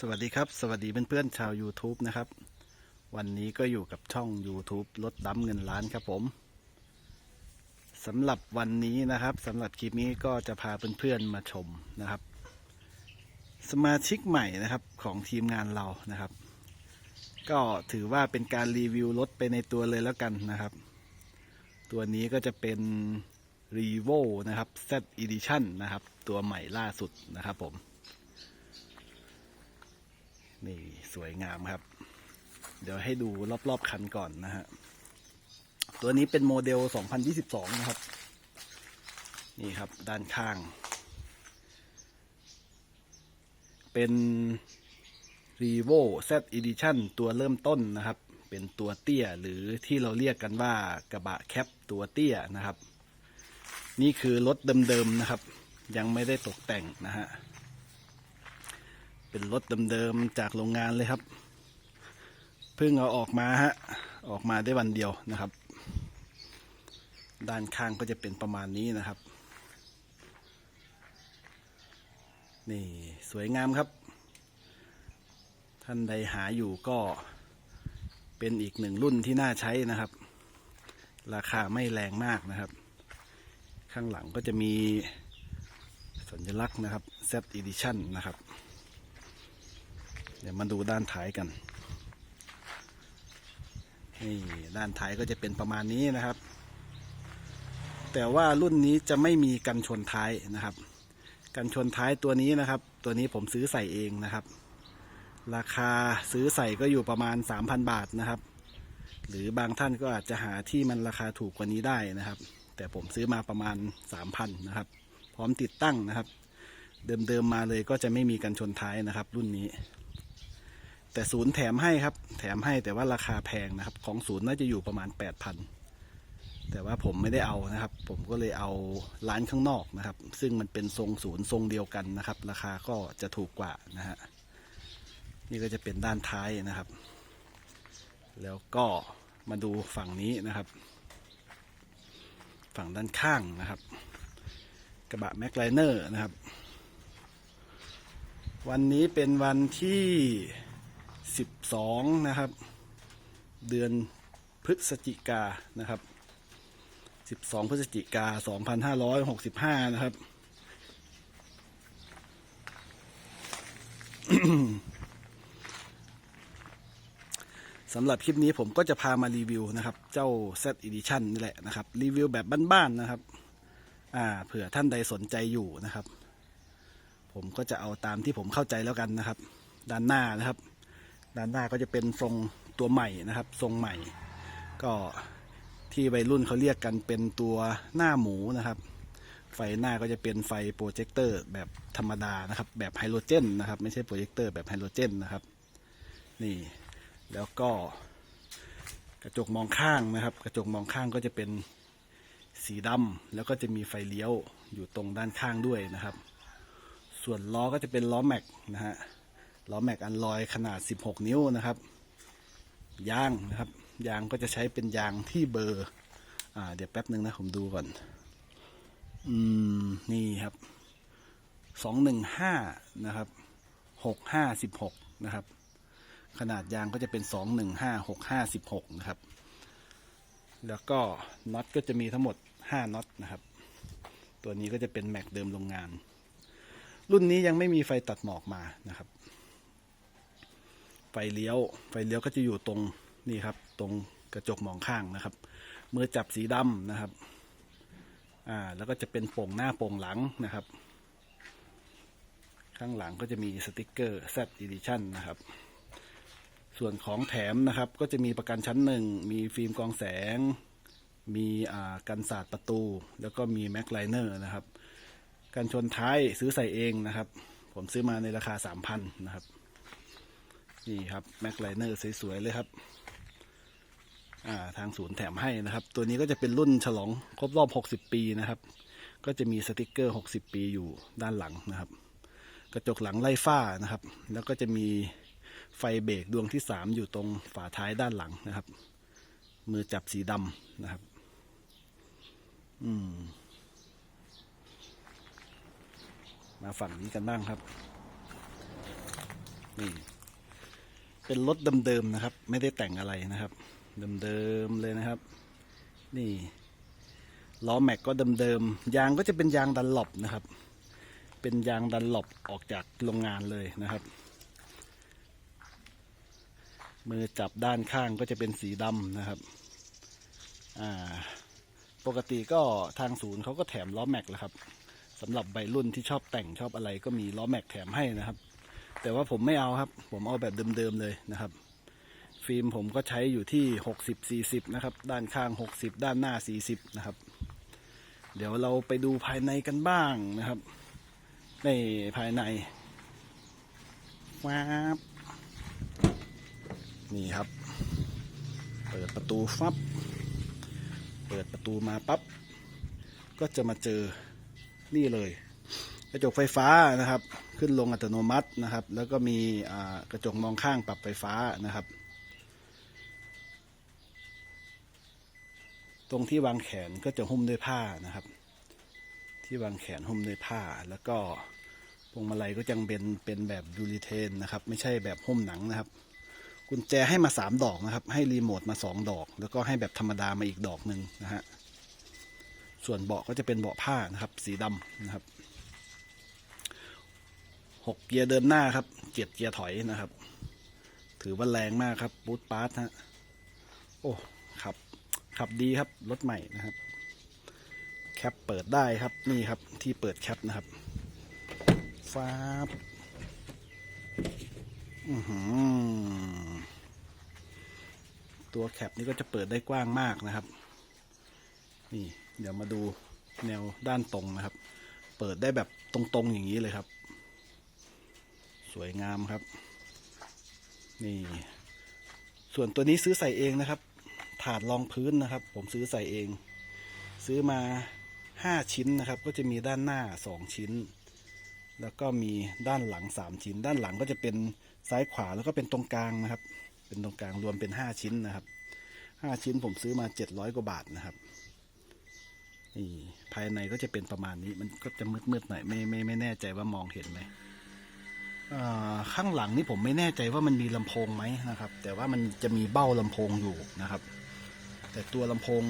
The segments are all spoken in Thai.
สวัสดีครับ สวัสดีเพื่อนๆชาว YouTube นะครับ วันนี้ก็อยู่กับช่อง YouTube รถดำเงินล้านครับผมสำหรับวันนี้นะครับสำหรับคลิปนี้ก็จะพาเพื่อนๆมาชมนะครับ สมาชิกใหม่นะครับของทีมงานเรานะครับ ก็ถือว่าเป็นการรีวิวรถไปในตัวเลยแล้วกันนะครับ ตัวนี้ก็จะเป็น r e v o นะครับ Z Edition นะครับ ตัวใหม่ล่าสุดนะครับผม นี่สวยงามครับ เดี๋ยวให้ดูรอบๆคันก่อนนะฮะ ตัวนี้เป็นโมเดล 2022 นะครับ นี่ครับด้านข้าง เป็น r e v o Z Edition ตัวเริ่มต้นนะครับ เป็นตัวเตี้ยหรือที่เราเรียกกันว่ากระบะแคปตัวเตี้ยนะครับ นี่คือรถเดิมๆนะครับ ยังไม่ได้ตกแต่งนะฮะ เป็นรถเดิมๆจากโรงงานเลยครับ เพิ่งเอาออกมาฮะ ออกมาได้วันเดียวนะครับ ด้านข้างก็จะเป็นประมาณนี้นะครับ นี่สวยงามครับ ท่านใดหาอยู่ก็เป็นอีกหนึ่งรุ่นที่น่าใช้นะครับ ราคาไม่แรงมากนะครับ ข้างหลังก็จะมีสัญลักษณ์นะครับ Z Edition นะครับ เดี๋ยวมาดูด้านท้ายกัน นี่ด้านท้ายก็จะเป็นประมาณนี้นะครับ แต่ว่ารุ่นนี้จะไม่มีกันชนท้ายนะครับ กันชนท้ายตัวนี้นะครับ ตัวนี้ผมซื้อใส่เองนะครับ ราคาซื้อใส่ก็อยู่ประมาณ 3,000 บาทนะครับ หรือบางท่านก็อาจจะหาที่มันราคาถูกกว่านี้ได้นะครับ แต่ผมซื้อมาประมาณ 3,000นะครับ พร้อมติดตั้งนะครับ เดิมๆมาเลยก็จะไม่มีกันชนท้ายนะครับ รุ่นนี้ แต่ศูนย์แถมให้ครับ แถมให้แต่ว่าราคาแพงนะครับ ของศูนย์น่าจะอยู่ประมาณ 8,000 แต่ว่าผมไม่ได้เอานะครับ ผมก็เลยเอาร้านข้างนอกนะครับ ซึ่งมันเป็นทรงศูนย์ทรงเดียวกันนะครับ ราคาก็จะถูกกว่านะฮะนี่ก็จะเป็นด้านท้ายนะครับ แล้วก็มาดูฝั่งนี้นะครับ ฝั่งด้านข้างนะครับ กระบะแม็กไลเนอร์นะครับ วันนี้เป็นวันที่ 12 นะครับ เดือนพฤศจิกานะครับ 12 พฤศจิกา 2565 นะครับ สำหรับคลิปนี้ผมก็จะพามารีวิวนะครับ เจ้า Z Edition นี่แหละนะครับ รีวิวแบบบ้านๆนะครับ อ่า เผื่อท่านใดสนใจอยู่นะครับผมก็จะเอาตามที่ผมเข้าใจแล้วกันนะครับ ด้านหน้านะครับ ด้านหน้าก็จะเป็นทรงตัวใหม่นะครับ ทรงใหม่ ก็ที่วัยรุ่นเขาเรียกกันเป็นตัวหน้าหมูนะครับ ไฟหน้าก็จะเป็นไฟโปรเจคเตอร์แบบธรรมดานะครับ แบบไฮโดรเจนนะครับ ไม่ใช่โปรเจคเตอร์แบบไฮโดรเจนนะครับ นี่แล้วก็กระจกมองข้างนะครับ กระจกมองข้างก็จะเป็นสีดำแล้วก็จะมีไฟเลี้ยวอยู่ตรงด้านข้างด้วยนะครับ ส่วนล้อก็จะเป็นล้อแม็กนะฮะ ล้อแม็กอันลอยขนาด 16 นิ้วนะครับ ยางนะครับ ยางก็จะใช้เป็นยางที่เบอร์ อ่า เดี๋ยวแป๊บหนึ่งนะผมดูก่อน อืม นี่ครับ215นะครับ6516นะครับ ขนาดยางก็จะเป็น215 6516นะครับ แล้วก็น็อตก็จะมีทั้งหมด5น็อตนะครับ ตัวนี้ก็จะเป็นแม็กเดิมโรงงาน รุ่นนี้ยังไม่มีไฟตัดหมอกมานะครับ ไฟเลี้ยว ไฟเลี้ยวก็จะอยู่ตรงนี่ครับ ตรงกระจกมองข้างนะครับมือจับสีดำนะครับ อ่า แล้วก็จะเป็นโป่งหน้าโป่งหลังนะครับ ข้างหลังก็จะมีสติกเกอร์ Z Edition นะครับ ส่วนของแถมนะครับ ก็จะมีประกันชั้นหนึ่ง มีฟิล์มกองแสง มีอ่ากันสาดประตู แล้วก็มีแม็กไลเนอร์นะครับ กันชนท้ายซื้อใส่เองนะครับ ผมซื้อมาในราคา 3,000 นะครับ นี่ครับแม็กไลเนอร์สวยๆเลยครับ อ่าทางศูนย์แถมให้นะครับ ตัวนี้ก็จะเป็นรุ่นฉลองครบรอบ 60 ปีนะครับ ก็จะมีสติกเกอร์ 60 ปีอยู่ด้านหลังนะครับ กระจกหลังไล่ฝ้านะครับ แล้วก็จะมีไฟเบรกดวงที่ 3 อยู่ตรงฝาท้ายด้านหลังนะครับ มือจับสีดำนะครับ อืม มาฝั่งนี้กันบ้างครับนี่ เป็นรถเดิมๆนะครับ ไม่ได้แต่งอะไรนะครับ เดิมๆเลยนะครับ นี่ล้อแม็กก็เดิมๆยางก็จะเป็นยางดันหลบนะครับ เป็นยางดันหลบออกจากโรงงานเลยนะครับ มือจับด้านข้างก็จะเป็นสีดำนะครับอ่าปกติก็ทางศูนย์เขาก็แถมล้อแม็กแหละครับสำหรับใบรุ่นที่ชอบแต่งชอบอะไรก็มีล้อแม็กแถมให้นะครับ แต่ว่าผมไม่เอาครับ ผมเอาแบบเดิมๆเลยนะครับ ฟิล์มผมก็ใช้อยู่ที่หกสิบสี่สิบนะครับ ด้านข้างหกสิบด้านหน้าสี่สิบนะครับ เดี๋ยวเราไปดูภายในกันบ้างนะครับ ในภายในว้าบนี่ครับ เปิดประตูฟับ เปิดประตูมาปั๊บ ก็จะมาเจอนี่เลย กระจกไฟฟ้านะครับ ขึ้นลงอัตโนมัตินะครับ แล้วก็มีกระจกมองข้างปรับไฟฟ้านะครับ ตรงที่วางแขนก็จะหุ้มด้วยผ้านะครับ ที่วางแขนหุ้มด้วยผ้า แล้วก็พวงมาลัยก็ยังเป็นเป็นแบบยูริเทนนะครับ ไม่ใช่แบบหุ้มหนังนะครับ กุญแจให้มาสามดอกนะครับ ให้รีโมทมาสองดอก แล้วก็ให้แบบธรรมดามาอีกดอกหนึ่งนะฮะส่วนเบาะก็จะเป็นเบาะผ้านะครับ สีดำนะครับ หกเกียร์เดินหน้าครับเจ็ดเกียร์ถอยนะครับ ถือว่าแรงมากครับบูทปาร์ทฮะโอ้ขับขับดีครับรถใหม่นะครับแคปเปิดได้ครับนี่ครับที่เปิดแคปนะครับฟ้าบตัวแคปนี่ก็จะเปิดได้กว้างมากนะครับ นี่ เดี๋ยวมาดูแนวด้านตรงนะครับ เปิดได้แบบตรงๆอย่างนี้เลยครับ สวยงามครับ นี่ ส่วนตัวนี้ซื้อใส่เองนะครับ ถาดรองพื้นนะครับ ผมซื้อใส่เอง ซื้อมาห้าชิ้นนะครับ ก็จะมีด้านหน้าสองชิ้น แล้วก็มีด้านหลังสามชิ้น ด้านหลังก็จะเป็นซ้ายขวาแล้วก็เป็นตรงกลางนะครับ เป็นตรงกลางรวมเป็นห้าชิ้นนะครับห้าชิ้นผมซื้อมาเจ็ดร้อยกว่าบาทนะครับนี่ภายในก็จะเป็นประมาณนี้มันก็จะมืดๆหน่อยไม่ไม่ไม่แน่ใจว่ามองเห็นไหม ข้างหลังนี่ผมไม่แน่ใจว่ามันมีลำโพงไหมนะครับ แต่ว่ามันจะมีเบ้าลำโพงอยู่นะครับ แต่ตัวลำโพง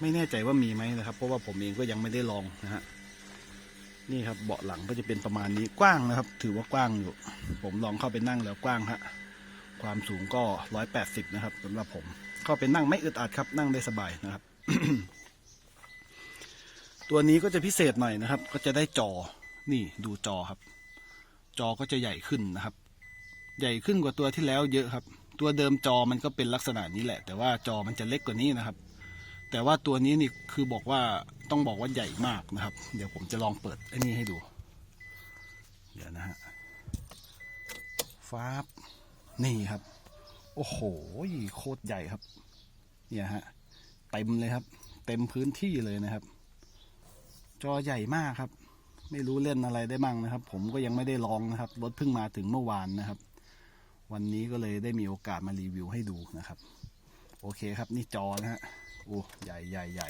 ไม่แน่ใจว่ามีไหมนะครับ เพราะว่าผมเองก็ยังไม่ได้ลองนะฮะนี่ครับเบาะหลังก็จะเป็นประมาณนี้กว้างนะครับ ถือว่ากว้างอยู่ ผมลองเข้าไปนั่งแล้วกว้างฮะความสูงก็ร้อยแปดสิบนะครับสำหรับผมเข้าไปนั่งไม่อึดอัดครับ นั่งได้สบายนะครับ ตัวนี้ก็จะพิเศษหน่อยนะครับ ก็จะได้จอนี่ดูจอครับ จอก็จะใหญ่ขึ้นนะครับ ใหญ่ขึ้นกว่าตัวที่แล้วเยอะครับ ตัวเดิมจอมันก็เป็นลักษณะนี้แหละ แต่ว่าจอมันจะเล็กกว่านี้นะครับ แต่ว่าตัวนี้นี่คือบอกว่าต้องบอกว่าใหญ่มากนะครับ เดี๋ยวผมจะลองเปิดไอ้นี่ให้ดู เดี๋ยวนะฮะฟ้าบนี่ครับ โอ้โหโคตรใหญ่ครับ เนี่ยฮะเต็มเลยครับ เต็มพื้นที่เลยนะครับ จอใหญ่มากครับ ไม่รู้เล่นอะไรได้บ้างนะครับ ผมก็ยังไม่ได้ลองนะครับรถเพิ่งมาถึงเมื่อวานนะครับ วันนี้ก็เลยได้มีโอกาสมารีวิวให้ดูนะครับ โอเคครับนี่จอนะฮะโอ้ใหญ่ใหญ่ใหญ่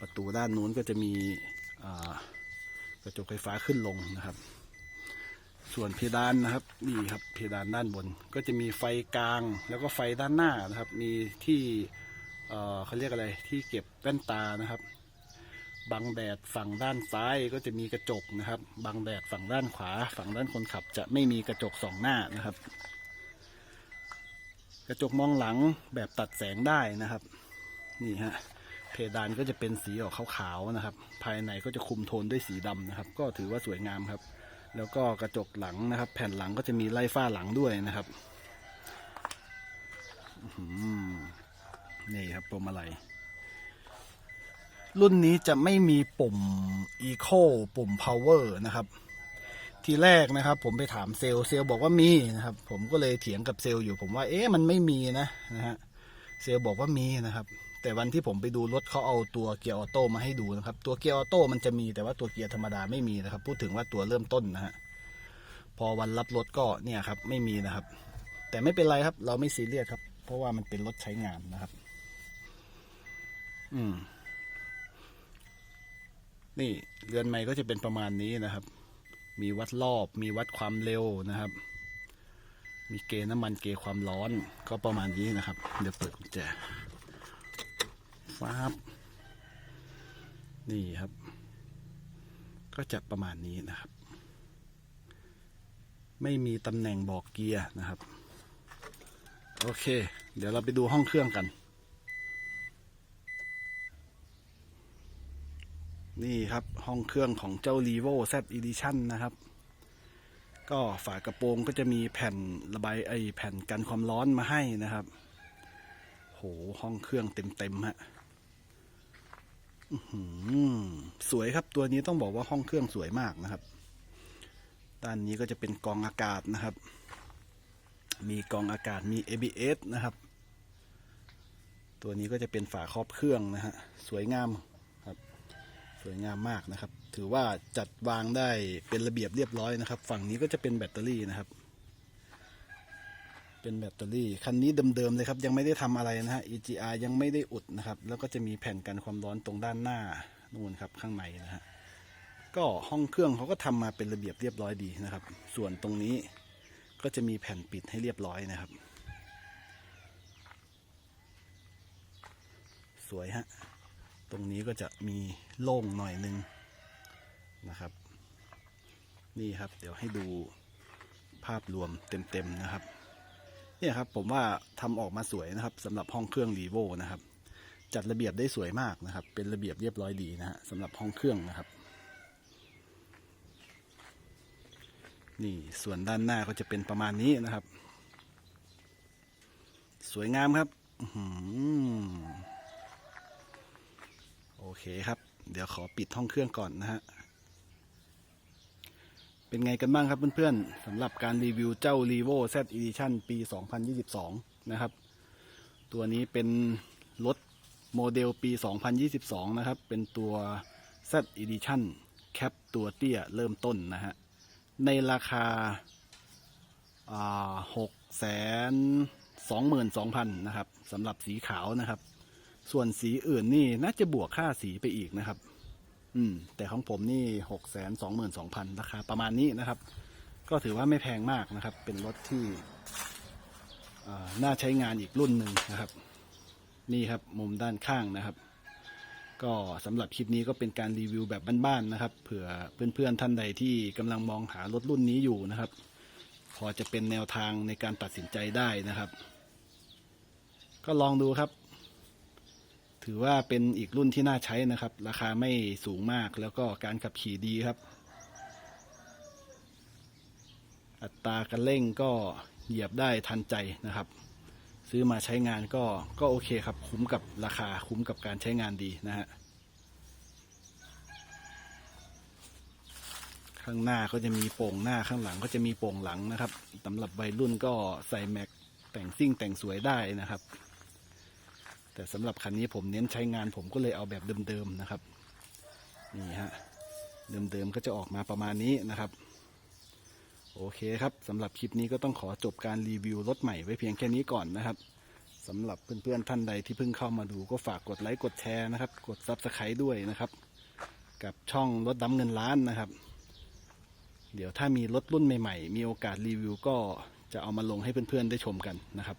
ประตูด้านนู้นก็จะมีกระจกไฟฟ้าขึ้นลงนะครับ ส่วนเพดานนะครับนี่ครับเพดานด้านบน ก็จะมีไฟกลางแล้วก็ไฟด้านหน้านะครับ มีที่ เอ่อเขาเรียกอะไรที่เก็บแว่นตานะครับบังแดดฝั่งด้านซ้ายก็จะมีกระจกนะครับบังแดดฝั่งด้านขวา ฝั่งด้านคนขับจะไม่มีกระจกสองหน้านะครับ กระจกมองหลังแบบตัดแสงได้นะครับ นี่ฮะเพดานก็จะเป็นสีออกขาวๆนะครับ ภายในก็จะคุมโทนด้วยสีดำนะครับ ก็ถือว่าสวยงามครับ แล้วก็กระจกหลังนะครับ แผ่นหลังก็จะมีไล่ฝ้าหลังด้วยนะครับอื้อหือ นี่ครับปุ่มอะไร รุ่นนี้จะไม่มีปุ่ม Eco ปุ่ม Power นะครับ ทีแรกนะครับ ผมไปถามเซลล์เซลล์บอกว่ามีนะครับ ผมก็เลยเถียงกับเซลล์อยู่ผมว่าเอ๊ะมันไม่มีนะนะฮะเซลล์บอกว่ามีนะครับ แต่วันที่ผมไปดูรถเขาเอาตัวเกียร์ออโต้มาให้ดูนะครับ ตัวเกียร์ออโต้มันจะมีแต่ว่าตัวเกียร์ธรรมดาไม่มีนะครับ พูดถึงว่าตัวเริ่มต้นนะฮะพอวันรับรถก็เนี่ยครับ ไม่มีนะครับ แต่ไม่เป็นไรครับ เราไม่ซีเรียสครับ เพราะว่ามันเป็นรถใช้งานนะครับ อืม นี่เรือนไม้ก็จะเป็นประมาณนี้นะครับ มีวัดรอบ มีวัดความเร็วนะครับ มีเกณฑ์น้ำมันเกณฑ์ความร้อน ก็ประมาณนี้นะครับ เดี๋ยวเปิดกุญแจฟ้าบนี่ครับ ก็จะประมาณนี้นะครับ ไม่มีตำแหน่งบอกเกียร์นะครับ โอเค เดี๋ยวเราไปดูห้องเครื่องกัน นี่ครับห้องเครื่องของเจ้า r e v o Z Edition นะครับ ก็ฝากระโปรงก็จะมีแผ่นระบายไอแผ่นกันความร้อนมาให้นะครับ โหห้องเครื่องเต็มๆฮะอื้อหือสวยครับตัวนี้ต้องบอกว่าห้องเครื่องสวยมากนะครับ ด้านนี้ก็จะเป็นกองอากาศนะครับ มีกองอากาศมี ABS นะครับ ตัวนี้ก็จะเป็นฝาครอบเครื่องนะฮะสวยงาม วยงามมากนะครับ ถือว่าจัดวางได้เป็นระเบียบเรียบร้อยนะครับ ฝั่งนี้ก็จะเป็นแบตเตอรี่นะครับ เป็นแบตเตอรี่ คันนี้เดิมๆเลยครับ ยังไม่ได้ทำอะไรนะฮะ EGR ยังไม่ได้อุดนะครับ แล้วก็จะมีแผ่นกันความร้อนตรงด้านหน้านู่นครับข้างในนะฮะ ก็ห้องเครื่องเขาก็ทำมาเป็นระเบียบเรียบร้อยดีนะครับ ส่วนตรงนี้ก็จะมีแผ่นปิดให้เรียบร้อยนะครับ สวยฮะ ตรงนี้ก็จะมีโล่งหน่อยนึงนะครับ นี่ครับเดี๋ยวให้ดูภาพรวมเต็มๆนะครับเนี่ยครับผมว่าทำออกมาสวยนะครับสำหรับห้องเครื่องรีโวนะครับ จัดระเบียบได้สวยมากนะครับ เป็นระเบียบเรียบร้อยดีนะฮะสำหรับห้องเครื่องนะครับ นี่ส่วนด้านหน้าก็จะเป็นประมาณนี้นะครับ สวยงามครับ อื โอเคครับ เดี๋ยวขอปิดห้องเครื่องก่อนนะฮะ เป็นไงกันบ้างครับเพื่อนๆสำหรับการรีวิวเจ้า r e v o Z Edition ปี 2022 นะครับ ตัวนี้เป็นรถโมเดลปี 2022 นะครับ เป็นตัว Z Edition แคปตัวเตี้ยเริ่มต้นนะฮะ ในราคาหกแสนสองหมื่นสองพันนะครับสำหรับสีขาวนะครับ ส่วนสีอื่นนี่น่าจะบวกค่าสีไปอีกนะครับ อืม แต่ของผมนี่หกแสนสองหมื่นสองพันราคาประมาณนี้นะครับ ก็ถือว่าไม่แพงมากนะครับ เป็นรถที่น่าใช้งานอีกรุ่นหนึ่งนะครับ นี่ครับมุมด้านข้างนะครับ ก็สำหรับคลิปนี้ก็เป็นการรีวิวแบบบ้านๆนะครับ เผื่อเพื่อนๆท่านใดที่กำลังมองหารถรุ่นนี้อยู่นะครับ พอจะเป็นแนวทางในการตัดสินใจได้นะครับ ก็ลองดูครับ ถือว่าเป็นอีกรุ่นที่น่าใช้นะครับ ราคาไม่สูงมากแล้วก็การขับขี่ดีครับ อัตราการเร่งก็เหยียบได้ทันใจนะครับ ซื้อมาใช้งานก็ก็โอเคครับ คุ้มกับราคาคุ้มกับการใช้งานดีนะฮะข้างหน้าก็จะมีโป่งหน้าข้างหลังก็จะมีโป่งหลังนะครับสำหรับวัยรุ่นก็ใส่แม็กแต่งซิ่งแต่งสวยได้นะครับ แต่สำหรับคันนี้ผมเน้นใช้งานผมก็เลยเอาแบบเดิมๆนะครับ นี่ฮะ เดิมๆก็จะออกมาประมาณนี้นะครับ โอเคครับสำหรับคลิปนี้ก็ต้องขอจบการรีวิวรถใหม่ไว้เพียงแค่นี้ก่อนนะครับสำหรับเพื่อนๆท่านใดที่เพิ่งเข้ามาดูก็ฝากกดไลค์กดแชร์นะครับ กดซับสไครต์ด้วยนะครับ กับช่องรถดำเงินล้านนะครับ เดี๋ยวถ้ามีรถรุ่นใหม่ ๆ มีโอกาสรีวิวก็จะเอามาลงให้เพื่อนๆได้ชมกันนะครับ